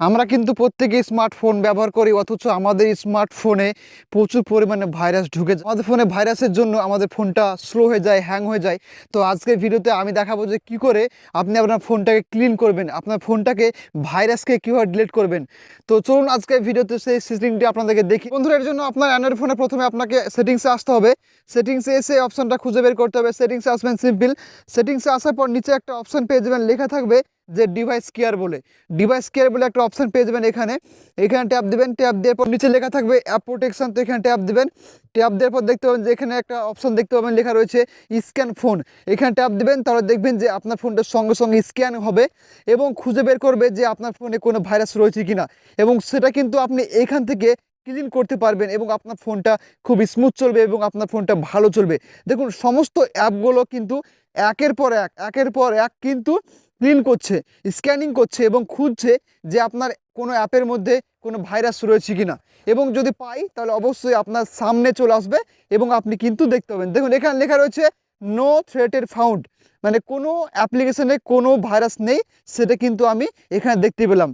আমরা কিন্তু প্রত্যেকে স্মার্টফোন ব্যবহার করি, অথচ আমাদের স্মার্টফোনে প্রচুর পরিমাণে ভাইরাস ঢুকে যায়। আমাদের ফোনে ভাইরাসের জন্য আমাদের ফোনটা স্লো হয়ে যায় হ্যাং হয়ে যায়। তো আজকের ভিডিওতে আমি দেখাবো যে কি করে আপনি আপনার ফোনটাকে ক্লিন করবেন, আপনার ফোনটাকে ভাইরাসকে কীভাবে ডিলিট করবেন। তো চলুন আজকের ভিডিওতে সেই সেটিংটি আপনাদেরকে দেখি। বন্ধুরা, এর জন্য আপনার অ্যান্ড্রয়েড ফোনে প্রথমে আপনাকে সেটিংসে আসতে হবে। সেটিংসে এসে অপশানটা খুঁজে বের করতে হবে। সেটিংসে আসবেন সিম্পল সেটিংসে আসার পর নিচে একটা অপশন পেয়ে যাবেন, লেখা থাকবে যে ডিভাইস কেয়ার বলে। ডিভাইস কেয়ার বলে একটা অপশান পেয়ে যাবেন এখানে। এখানে ট্যাপ দেবেন ট্যাপ দেওয়ার পর নিচে লেখা থাকবে অ্যাপ প্রোটেকশন তো এখানে ট্যাপ দেবেন। ট্যাপ দেওয়ার পর দেখতে পাবেন যে এখানে একটা অপশন দেখতে পাবেন, লেখা রয়েছে স্ক্যান ফোন এখানে ট্যাপ দেবেন, তাহলে দেখবেন যে আপনার ফোনটার সঙ্গে সঙ্গে স্ক্যান হবে এবং খুঁজে বের করবে যে আপনার ফোনে কোনো ভাইরাস রয়েছে কিনা। এবং সেটা কিন্তু আপনি এখান থেকে ক্লিন করতে পারবেন এবং আপনার ফোনটা খুব স্মুথ চলবে এবং আপনার ফোনটা ভালো চলবে। দেখুন, সমস্ত অ্যাপগুলো কিন্তু একের পর এক, একের পর এক কিন্তু ক্লিন করছে, স্ক্যানিং করছে এবং খুঁজছে যে আপনার কোনো অ্যাপের মধ্যে কোনো ভাইরাস রয়েছে কি না এবং যদি পাই, তাহলে অবশ্যই আপনার সামনে চলে আসবে এবং আপনি কিন্তু দেখতে পাবেন। দেখুন, এখানে লেখা রয়েছে, নো থ্রেটের ফাউন্ড মানে কোনো অ্যাপ্লিকেশনে কোনো ভাইরাস নেই, সেটা কিন্তু আমি এখানে দেখতে পেলাম।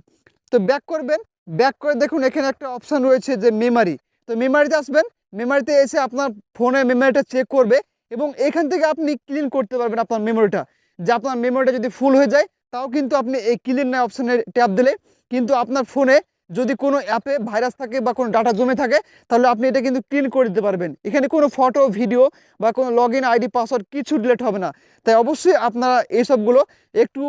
তো ব্যাক করবেন, ব্যাক করে দেখুন, এখানে একটা অপশান রয়েছে যে মেমারি। তো মেমারিতে আসবেন, মেমারিতে এসে আপনার ফোনের মেমারিটা চেক করবে এবং এখান থেকে আপনি ক্লিন করতে পারবেন আপনার মেমোরিটা। যে আপনার মেমোরিটা যদি ফুল হয়ে যায়, তাও কিন্তু আপনি এই ক্লিন নাই অপশানে ট্যাপ দিলে কিন্তু আপনার ফোনে যদি কোনো অ্যাপে ভাইরাস থাকে বা কোনো ডাটা জমে থাকে, তাহলে আপনি এটা কিন্তু ক্লিন করে দিতে পারবেন। এখানে কোনো ফটো ভিডিও বা কোনো লগ আইডি পাসওয়ার্ড কিছু ডিলেট হবে না। তাই অবশ্যই আপনারা এইসবগুলো একটু